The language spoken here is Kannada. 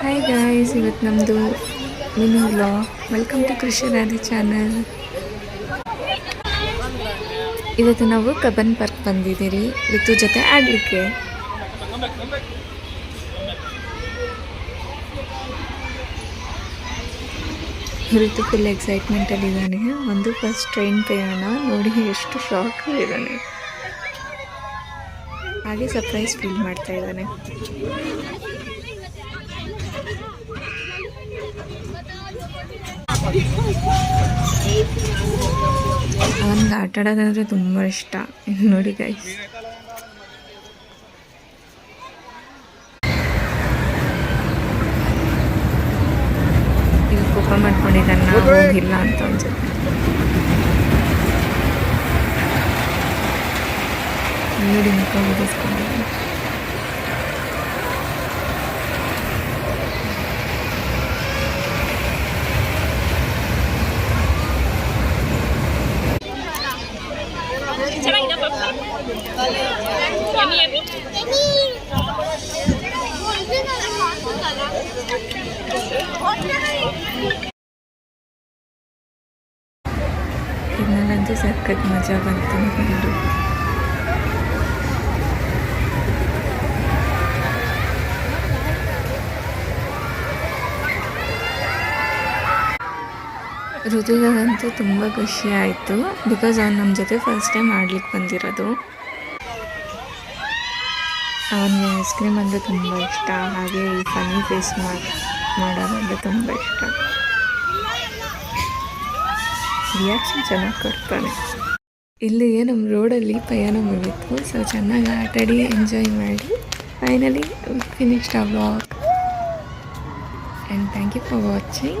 ಹಾಯ್ ಗಾಯ್ಸ್ ಇವತ್ತು ನಮ್ಮದು ಮಿನಿ ವ್ಲಾಗ್ ವೆಲ್ಕಮ್ ಟು ಕೃಷಿ ರಾಧೆ ಚಾನಲ್ ಇವತ್ತು ನಾವು ಕಬ್ಬನ್ ಪಾರ್ಕ್ ಬಂದಿದ್ದೀರಿ. ಋತು ಜೊತೆ ಆಡಲಿಕ್ಕೆ. ಋತು ಫುಲ್ ಎಕ್ಸೈಟ್ಮೆಂಟಲ್ಲಿ ಇದ್ದಾನೆ. ಒಂದು ಫಸ್ಟ್ ಟ್ರೈನ್ ಪ್ರಯಾಣ. ನೋಡಿ ಎಷ್ಟು ಶಾಕ್ ಇದ್ದಾನೆ. ಹಾಗೆ ಸರ್ಪ್ರೈಸ್ ಫೀಲ್ ಮಾಡ್ತಾ ಇದ್ದಾನೆ. ಅವನಿಗೆ ಆಟ ಆಡೋದಂದ್ರೆ ತುಂಬ ಇಷ್ಟ. ನೋಡಿ ಗೈಸ್ ಈಗ ಕೋಪ ಮಾಡ್ಕೊಂಡಿದ್ದಾನೆ ನಾವು ಹೋಗಿಲ್ಲ ಅಂತ ಅನ್ಸುತ್ತೆ. ನೋಡಿ ಮುಖ ಓದಿಸ್ಕೊಂಡಿದ್ದಾನೆ ಇದನ್ನಂತೂ ಸಖತ್ ಮಜಾ ಬಂತು ಋತುಗಂತೂ ತುಂಬ ಖುಷಿ ಆಯಿತು. ಬಿಕಾಸ್ ಅವ್ನು ನಮ್ಮ ಜೊತೆ ಫಸ್ಟ್ ಟೈಮ್ ಆಡ್ಲಿಕ್ಕೆ ಬಂದಿರೋದು. ಅವನಿಗೆ ಐಸ್ ಕ್ರೀಮ್ ಅಂದರೆ ತುಂಬ ಇಷ್ಟ. ಹಾಗೆ ಈ ಫನಿ ಫೇಸ್ ಮಾಡಿ ಮಾಡೋದಂದರೆ ತುಂಬ ಇಷ್ಟ. ರಿಯಾಕ್ಷನ್ ಚೆನ್ನಾಗಿ ಕೊಡ್ತಾನೆ. ಇಲ್ಲಿಗೆ ನಮ್ಮ ರೋಡಲ್ಲಿ ಪಯಣ ಮುಗೀತು. ಸೊ ಚೆನ್ನಾಗಿ ಆಟಾಡಿ ಎಂಜಾಯ್ ಮಾಡಿ. Finally finished a vlog and thank you for watching